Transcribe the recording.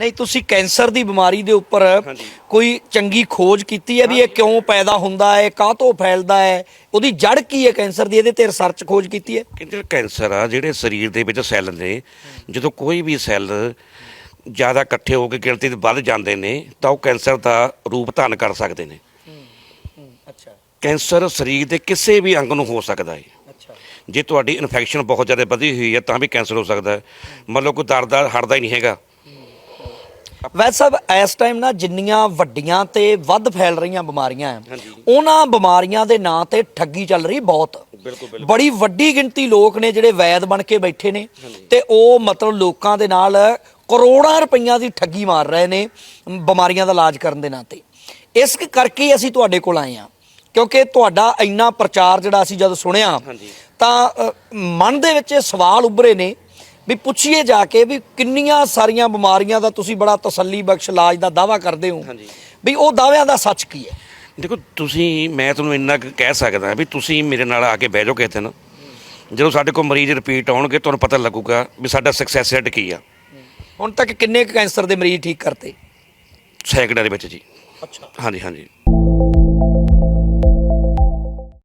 ਨਹੀਂ ਤੁਸੀਂ ਕੈਂਸਰ ਦੀ ਬਿਮਾਰੀ ਦੇ ਉੱਪਰ। ਕੋਈ ਚੰਗੀ ਖੋਜ ਕੀਤੀ ਹੈ ਵੀ ਇਹ ਕਿਉਂ ਪੈਦਾ ਹੁੰਦਾ ਹੈ ਕਾਹਤੋਂ ਫੈਲਦਾ ਹੈ? ਉਹਦੀ ਜੜ ਕੀ ਹੈ ਕੈਂਸਰ ਦੀ? ਇਹਦੇ ਤੇ ਰਿਸਰਚ ਖੋਜ ਕੀਤੀ ਹੈ? ਕਹਿੰਦੇ ਕੈਂਸਰ ਆ ਜਿਹੜੇ ਸਰੀਰ ਦੇ ਵਿੱਚ ਸੈੱਲ ਨੇ ਜਦੋਂ ਕੋਈ ਵੀ ਸੈੱਲ ਜ਼ਿਆਦਾ ਇਕੱਠੇ ਹੋ ਕੇ ਗਿਣਤੀ ਤੇ ਵੱਧ ਜਾਂਦੇ ਨੇ ਤਾਂ ਉਹ ਕੈਂਸਰ ਦਾ ਰੂਪ ਧਾਰਨ ਕਰ ਸਕਦੇ ਨੇ। ਅੱਛਾ। ਕੈਂਸਰ ਸਰੀਰ ਦੇ ਕਿਸੇ ਵੀ ਅੰਗ ਨੂੰ ਹੋ ਸਕਦਾ ਹੈ। ਜੇ ਤੁਹਾਡੀ ਇਨਫੈਕਸ਼ਨ ਬਹੁਤ ਜ਼ਿਆਦਾ ਵਧੀ ਹੋਈ ਹੈ ਤਾਂ ਵੀ ਕੈਂਸਰ ਹੋ ਸਕਦਾ ਹੈ। ਮੰਨ ਲਓ ਕੋਈ ਦਰਦ ਆ ਹਟਦਾ ਹੀ ਨਹੀਂ ਹੈਗਾ। ਵੈਸੇ ਸਾਹਿਬ ਇਸ ਟਾਈਮ ਨਾ ਜਿੰਨੀਆਂ ਵੱਡੀਆਂ ਤੇ ਵੱਧ ਫੈਲ ਰਹੀਆਂ ਬਿਮਾਰੀਆਂ ਹਾਂਜੀ। ਉਹਨਾਂ ਬਿਮਾਰੀਆਂ ਦੇ ਨਾਂ ਤੇ ਠੱਗੀ ਚੱਲ ਰਹੀ ਬਹੁਤ ਬੜੀ ਵੱਡੀ ਗਿਣਤੀ ਲੋਕ ਨੇ ਜਿਹੜੇ ਵੈਦ ਬਣ ਕੇ ਬੈਠੇ ਨੇ ਤੇ ਉਹ ਮਤਲਬ ਲੋਕਾਂ ਦੇ ਨਾਲ ਕਰੋੜਾਂ ਰੁਪਈਆਂ ਦੀ ਠੱਗੀ ਮਾਰ ਰਹੇ ਨੇ ਬਿਮਾਰੀਆਂ ਦਾ ਇਲਾਜ ਕਰਨ ਦੇ ਨਾਂ ਤੇ ਇਸ ਕਰਕੇ ਅਸੀਂ ਤੁਹਾਡੇ ਕੋਲ ਆਏ ਹਾਂ ਕਿਉਂਕਿ ਤੁਹਾਡਾ ਇੰਨਾ ਪ੍ਰਚਾਰ ਜਿਹੜਾ ਅਸੀਂ ਜਦ ਸੁਣਿਆ। ਤਾਂ ਮਨ ਦੇ ਵਿੱਚ ਇਹ ਸਵਾਲ ਉੱਭਰੇ ਨੇ ਵੀ ਪੁੱਛੀਏ ਜਾ ਕੇ ਵੀ ਕਿੰਨੀਆਂ ਸਾਰੀਆਂ ਬਿਮਾਰੀਆਂ ਦਾ ਤੁਸੀਂ ਬੜਾ ਤਸੱਲੀ ਬਖਸ਼ ਇਲਾਜ ਦਾ ਦਾਵਾ ਕਰਦੇ ਹੋ। ਹਾਂਜੀ। ਵੀ ਉਹ ਦਾਅਵਿਆਂ ਦਾ ਸੱਚ ਕੀ ਹੈ? ਦੇਖੋ ਤੁਸੀਂ ਮੈਂ ਤੁਹਾਨੂੰ ਇੰਨਾ ਕਹਿ ਸਕਦਾ ਵੀ ਤੁਸੀਂ ਮੇਰੇ ਨਾਲ ਆ ਕੇ ਬਹਿ ਜਾਓ ਕਿਸੇ ਦਿਨ। ਜਦੋਂ ਸਾਡੇ ਕੋਲ ਮਰੀਜ਼ ਰਿਪੀਟ ਆਉਣਗੇ ਤੁਹਾਨੂੰ ਪਤਾ ਲੱਗੂਗਾ ਵੀ ਸਾਡਾ ਸਕਸੈਸ ਰੇਟ ਕੀ ਆ। ਹੁਣ ਤੱਕ ਕਿੰਨੇ ਕੈਂਸਰ ਦੇ ਮਰੀਜ਼ ਠੀਕ ਕਰਤੇ? ਸੈਕੰਡਾਂ ਦੇ ਵਿੱਚ ਜੀ। ਅੱਛਾ। ਹਾਂਜੀ ਹਾਂਜੀ।